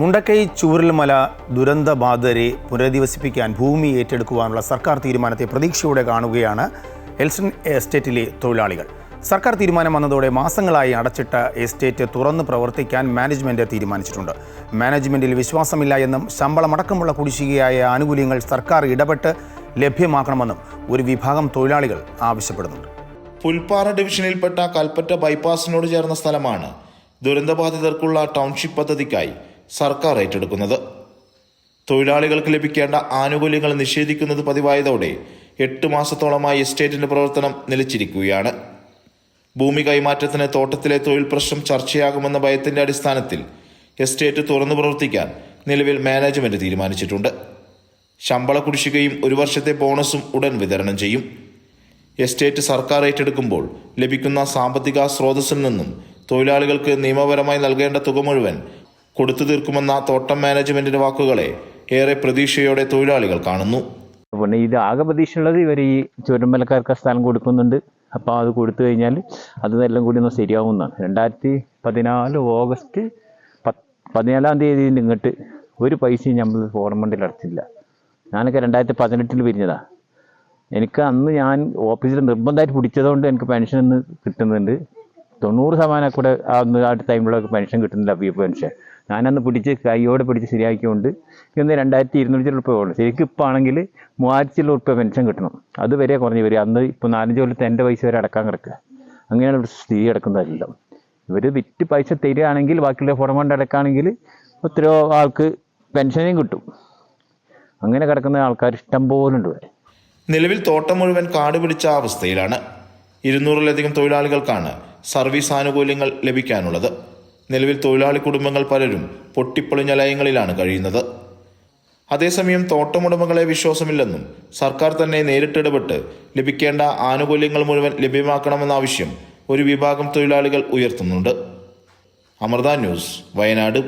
മുണ്ടക്കൈ ചൂരൽമല ദുരന്തബാധിതരെ പുനരധിവസിപ്പിക്കാൻ ഭൂമി ഏറ്റെടുക്കുവാനുള്ള സർക്കാർ തീരുമാനത്തെ പ്രതീക്ഷയോടെ കാണുകയാണ് എൽസൺ എസ്റ്റേറ്റിലെ തൊഴിലാളികൾ. സർക്കാർ തീരുമാനം വന്നതോടെ മാസങ്ങളായി അടച്ചിട്ട എസ്റ്റേറ്റ് തുറന്ന് പ്രവർത്തിക്കാൻ മാനേജ്മെന്റ് തീരുമാനിച്ചിട്ടുണ്ട്. മാനേജ്മെന്റിൽ വിശ്വാസമില്ല എന്നും ശമ്പളമടക്കമുള്ള കുടിശ്ശികയായ ആനുകൂല്യങ്ങൾ സർക്കാർ ഇടപെട്ട് ലഭ്യമാക്കണമെന്നും ഒരു വിഭാഗം തൊഴിലാളികൾ ആവശ്യപ്പെടുന്നുണ്ട്. പുൽപ്പാറ ഡിവിഷനിൽപ്പെട്ട കൽപ്പറ്റ ബൈപ്പാസിനോട് ചേർന്ന സ്ഥലമാണ് ദുരന്തബാധിതർക്കുള്ള ടൗൺഷിപ്പ് പദ്ധതിക്കായി സർക്കാർ ഏറ്റെടുക്കുന്നത്. തൊഴിലാളികൾക്ക് ലഭിക്കേണ്ട ആനുകൂല്യങ്ങൾ നിഷേധിക്കുന്നത് പതിവായതോടെ എട്ട് മാസത്തോളമായി എസ്റ്റേറ്റിന്റെ പ്രവർത്തനം നിലച്ചിരിക്കുകയാണ്. ഭൂമി കൈമാറ്റത്തിന് തോട്ടത്തിലെ തൊഴിൽ പ്രശ്നം ചർച്ചയാകുമെന്ന ഭയത്തിന്റെ അടിസ്ഥാനത്തിൽ എസ്റ്റേറ്റ് തുറന്നു പ്രവർത്തിക്കാൻ നിലവിൽ മാനേജ്മെന്റ് തീരുമാനിച്ചിട്ടുണ്ട്. ശമ്പള കുടിശ്ശികയും ഒരു വർഷത്തെ ബോണസും ഉടൻ വിതരണം ചെയ്യും. എസ്റ്റേറ്റ് സർക്കാർ ഏറ്റെടുക്കുമ്പോൾ ലഭിക്കുന്ന സാമ്പത്തിക സ്രോതസ്സിൽ നിന്നും തൊഴിലാളികൾക്ക് നിയമപരമായി നൽകേണ്ട തുക മുഴുവൻ കൊടുത്തു തീർക്കുമെന്ന തോട്ടം മാനേജ്മെന്റിന്റെ വാക്കുകളെ ഏറെ പ്രതീക്ഷയോടെ തൊഴിലാളികൾ കാണുന്നു. പിന്നെ ഇത് ആകെ പ്രതീക്ഷയുള്ളത് ഇവർ ഈ ചുരമ്പലക്കാർക്ക് സ്ഥലം കൊടുക്കുന്നുണ്ട്. അപ്പോൾ അത് കൊടുത്തു കഴിഞ്ഞാൽ അത് എല്ലാം കൂടി ഒന്ന് ശരിയാവുന്നതാണ്. രണ്ടായിരത്തി പതിനാല് ഓഗസ്റ്റ് പതിനാലാം തീയതി ഇങ്ങോട്ട് ഒരു പൈസയും നമ്മൾ ഗവൺമെന്റിൽ അടച്ചില്ല. ഞാനൊക്കെ രണ്ടായിരത്തി പതിനെട്ടിൽ പിരിഞ്ഞതാണ് എനിക്ക് അന്ന് ഞാൻ ഓഫീസിൽ നിർബന്ധമായിട്ട് പിടിച്ചതുകൊണ്ട് എനിക്ക് പെൻഷൻ ഇന്ന് കിട്ടുന്നുണ്ട്. തൊണ്ണൂറ് ശതമാനം കൂടെ ആ ടൈമിലൊക്കെ പെൻഷൻ കിട്ടുന്നില്ല പി പെൻഷൻ. ഞാനന്ന് പിടിച്ച് കൈയോടെ പിടിച്ച് ശരിയാക്കിക്കൊണ്ട് ഇന്ന് രണ്ടായിരത്തി ഇരുന്നൂറ്റി റുപ്യ ഉള്ളു ശരിക്കും ഇപ്പോൾ ആണെങ്കിൽ മൂവായിരത്തി റുപ്യ പെൻഷൻ കിട്ടണം. അത് വരെ കുറഞ്ഞ് വരും. അന്ന് ഇപ്പോൾ നാലഞ്ച് കൊല്ലത്തെ എന്റെ പൈസ വരെ അടക്കാൻ കിടക്കുക അങ്ങനെയാണ് ഇവിടെ സ്ഥിതി അടക്കുന്നതല്ല ഇവർ വിറ്റ് പൈസ തരികയാണെങ്കിൽ ബാക്കിയുള്ള പുറം കൊണ്ട് അടക്കുകയാണെങ്കിൽ എത്രയോ ആൾക്ക് പെൻഷനും കിട്ടും. അങ്ങനെ കിടക്കുന്ന ആൾക്കാർ ഇഷ്ടം പോലെ ഉണ്ട് വരെ നിലവിൽ തോട്ടം മുഴുവൻ കാട് പിടിച്ച അവസ്ഥയിലാണ്. ഇരുന്നൂറിലധികം തൊഴിലാളികൾക്കാണ് സർവീസ് ആനുകൂല്യങ്ങൾ ലഭിക്കാനുള്ളത്. നിലവിൽ തൊഴിലാളി കുടുംബങ്ങൾ പലരും പൊട്ടിപ്പൊളിഞ്ഞ ലയങ്ങളിലാണ് കഴിയുന്നത്. അതേസമയം തോട്ടമുടമകളെ വിശ്വാസമില്ലെന്നും സർക്കാർ തന്നെ നേരിട്ടിടപെട്ട് ലഭിക്കേണ്ട ആനുകൂല്യങ്ങൾ മുഴുവൻ ലഭ്യമാക്കണമെന്ന ആവശ്യം ഒരു വിഭാഗം തൊഴിലാളികൾ ഉയർത്തുന്നുണ്ട്. അമൃത ന്യൂസ് വയനാട്.